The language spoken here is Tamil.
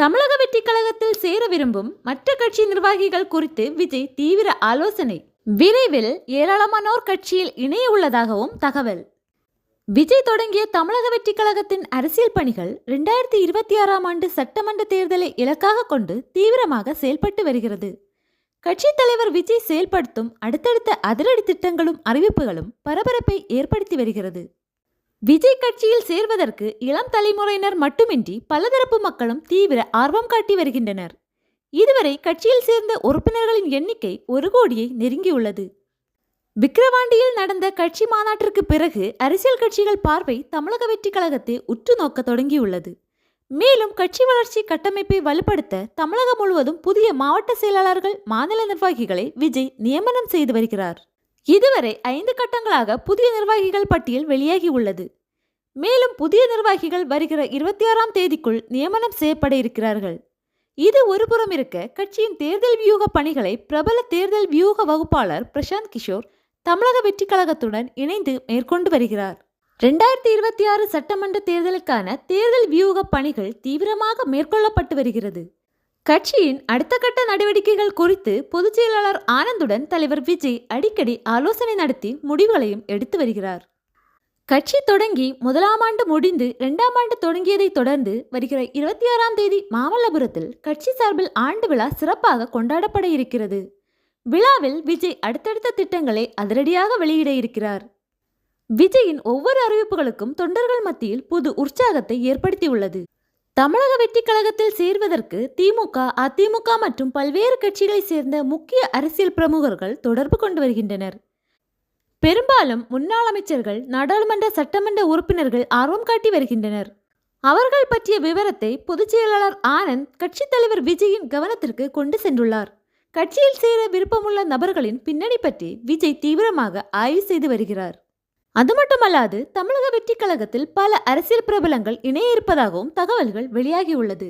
தமிழக வெற்றி கழகத்தில் சேர விரும்பும் மற்ற கட்சி நிர்வாகிகள் குறித்து விஜய் தீவிர ஆலோசனை. விரைவில் ஏராளமானோர் கட்சியில் இணைய உள்ளதாகவும் தகவல். விஜய் தொடங்கிய தமிழக வெற்றி கழகத்தின் அரசியல் பணிகள் ரெண்டாயிரத்தி இருபத்தி ஆறாம் ஆண்டு சட்டமன்ற தேர்தலை இலக்காக கொண்டு தீவிரமாக செயல்பட்டு வருகிறது. கட்சித் தலைவர் விஜய் செயல்படுத்தும் அடுத்தடுத்த அதிரடி திட்டங்களும் அறிவிப்புகளும் பரபரப்பை ஏற்படுத்தி வருகிறது. விஜய் கட்சியில் சேர்வதற்கு இளம் தலைமுறையினர் மட்டுமின்றி பலதரப்பு மக்களும் தீவிர ஆர்வம் காட்டி வருகின்றனர். இதுவரை கட்சியில் சேர்ந்த உறுப்பினர்களின் எண்ணிக்கை ஒரு கோடியை நெருங்கியுள்ளது. விக்கிரவாண்டியில் நடந்த கட்சி மாநாட்டிற்கு பிறகு அரசியல் கட்சிகள் பார்வை தமிழக வெற்றி கழகத்தை உற்று நோக்க தொடங்கியுள்ளது. மேலும் கட்சி வளர்ச்சி கட்டமைப்பை வலுப்படுத்த தமிழகம் முழுவதும் புதிய மாவட்ட செயலாளர்கள் மாநில நிர்வாகிகளை விஜய் நியமனம் செய்து வருகிறார். இதுவரை ஐந்து கட்டங்களாக புதிய நிர்வாகிகள் பட்டியல் வெளியாகி உள்ளது. மேலும் புதிய நிர்வாகிகள் வருகிற இருபத்தி ஆறாம் தேதிக்குள் நியமனம் செய்யப்பட இருக்கிறார்கள். இது ஒருபுறம் இருக்க கட்சியின் தேர்தல் வியூக பணிகளை பிரபல தேர்தல் வியூக வகுப்பாளர் பிரசாந்த் கிஷோர் தமிழக வெற்றி கழகத்துடன் இணைந்து மேற்கொண்டு வருகிறார். ரெண்டாயிரத்தி இருபத்தி ஆறு சட்டமன்ற தேர்தலுக்கான தேர்தல் வியூக பணிகள் தீவிரமாக மேற்கொள்ளப்பட்டு வருகிறது. கட்சியின் அடுத்த கட்ட நடவடிக்கைகள் குறித்து பொதுச் செயலாளர் ஆனந்துடன் தலைவர் விஜய் அடிக்கடி ஆலோசனை நடத்தி முடிவுகளையும் எடுத்து வருகிறார். கட்சி தொடங்கி முதலாம் ஆண்டு முடிந்து இரண்டாம் ஆண்டு தொடங்கியதை தொடர்ந்து வருகிற இருபத்தி ஆறாம் தேதி மாமல்லபுரத்தில் கட்சி சார்பில் ஆண்டு விழா சிறப்பாக கொண்டாடப்பட இருக்கிறது. விழாவில் விஜய் அடுத்தடுத்த திட்டங்களை அதிரடியாக வெளியிட இருக்கிறார். விஜயின் ஒவ்வொரு அறிவிப்புகளுக்கும் தொண்டர்கள் மத்தியில் புது உற்சாகத்தை ஏற்படுத்தியுள்ளது. தமிழக வெற்றி கழகத்தில் சேர்வதற்கு திமுக அதிமுக மற்றும் பல்வேறு கட்சிகளைச் சேர்ந்த முக்கிய அரசியல் பிரமுகர்கள் தொடர்பு கொண்டு வருகின்றனர். பெரும்பாலும் முன்னாள் அமைச்சர்கள் நாடாளுமன்ற சட்டமன்ற உறுப்பினர்கள் ஆர்வம் காட்டி வருகின்றனர். அவர்கள் பற்றிய விவரத்தை பொதுச் செயலாளர் ஆனந்த் கட்சித் தலைவர் விஜயின் கவனத்திற்கு கொண்டு சென்றுள்ளார். கட்சியில் சேர விருப்பமுள்ள நபர்களின் பின்னணி பற்றி விஜய் தீவிரமாக ஆய்வு செய்து வருகிறார். அது மட்டுமல்லாது தமிழக வெற்றி கழகத்தில் பல அரசியல் பிரபலங்கள் இணைய இருப்பதாகவும் தகவல்கள் வெளியாகியுள்ளது.